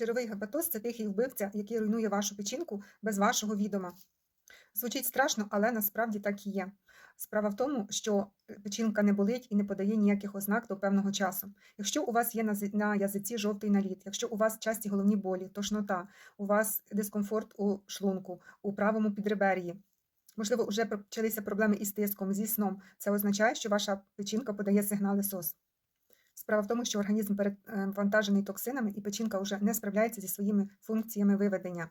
Жировий гепатоз це тихий вбивця, який руйнує вашу печінку без вашого відома. Звучить страшно, але насправді так і є. Справа в тому, що печінка не болить і не подає ніяких ознак до певного часу. Якщо у вас є на язиці жовтий наліт, якщо у вас часті головні болі, тошнота, у вас дискомфорт у шлунку, у правому підребер'ї, можливо, вже почалися проблеми із тиском, зі сном, це означає, що ваша печінка подає сигнали СОС. Справа в тому, що організм перевантажений токсинами, і печінка вже не справляється зі своїми функціями виведення.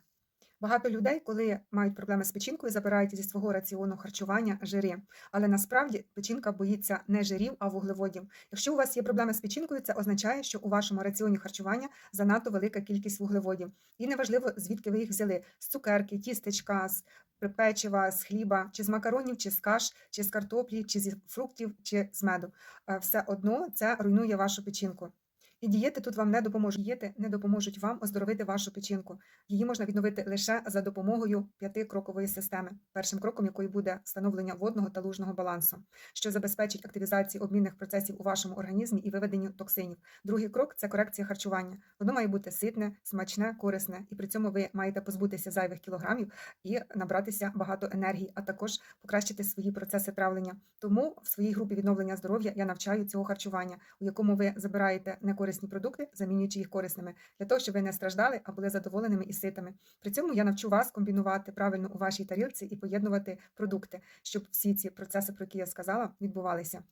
Багато людей, коли мають проблеми з печінкою, забирають зі свого раціону харчування жири. Але насправді печінка боїться не жирів, а вуглеводів. Якщо у вас є проблеми з печінкою, це означає, що у вашому раціоні харчування занадто велика кількість вуглеводів. І неважливо, звідки ви їх взяли: з цукерки, тістечка, з печива, з хліба, чи з макаронів, чи з каш, чи з картоплі, чи зі фруктів, чи з меду. Е, Все одно це руйнує вашу печінку. І дієти тут вам не допоможуть. Дієти не допоможуть вам оздоровити вашу печінку. Її можна відновити лише за допомогою п'ятикрокової системи, першим кроком якої буде встановлення водного та лужного балансу, що забезпечить активізацію обмінних процесів у вашому організмі і виведенню токсинів. Другий крок це корекція харчування. Воно має бути ситне, смачне, корисне, і при цьому ви маєте позбутися зайвих кілограмів і набратися багато енергії, а також покращити свої процеси травлення. Тому в своїй групі відновлення здоров'я я навчаю цього харчування, у якому ви забираєте некорисні продукти, замінюючи їх корисними, для того, щоб ви не страждали, а були задоволеними і ситими. При цьому я навчу вас комбінувати правильно у вашій тарілці і поєднувати продукти, щоб всі ці процеси, про які я сказала, відбувалися.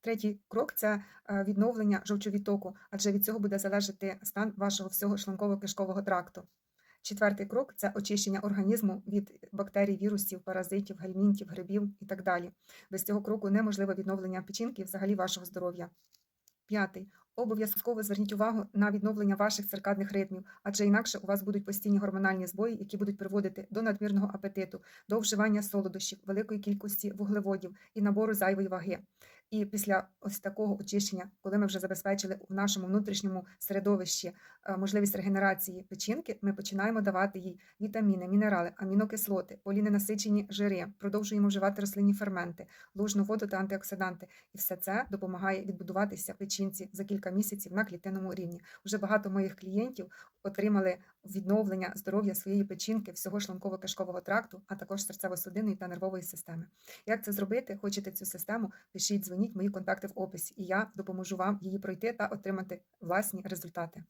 Третій крок це е, відновлення жовчовідтоку, адже від цього буде залежати стан вашого всього шлунково-кишкового тракту. Четвертий крок це очищення організму від бактерій, вірусів, паразитів, гельмінтів, грибів і так далі. Без цього кроку неможливе відновлення печінки і взагалі вашого здоров'я. П'ятий. Обов'язково зверніть увагу на відновлення ваших циркадних ритмів, адже інакше у вас будуть постійні гормональні збої, які будуть приводити до надмірного апетиту, до вживання солодощів, великої кількості вуглеводів і набору зайвої ваги. І після ось такого очищення, коли ми вже забезпечили в нашому внутрішньому середовищі е, можливість регенерації печінки, ми починаємо давати їй вітаміни, мінерали, амінокислоти, поліненасичені жири, продовжуємо вживати рослинні ферменти, лужну воду та антиоксиданти. І все це допомагає відбудуватися печінці за кілька місяців на клітинному рівні. Уже багато моїх клієнтів отримали відновлення здоров'я своєї печінки, всього шлунково-кишкового тракту, а також серцево-судинної та нервової системи. Як це зробити? Хочете цю систему? Пишіть, дзвоніть мої контакти в описі, і я допоможу вам її пройти та отримати власні результати.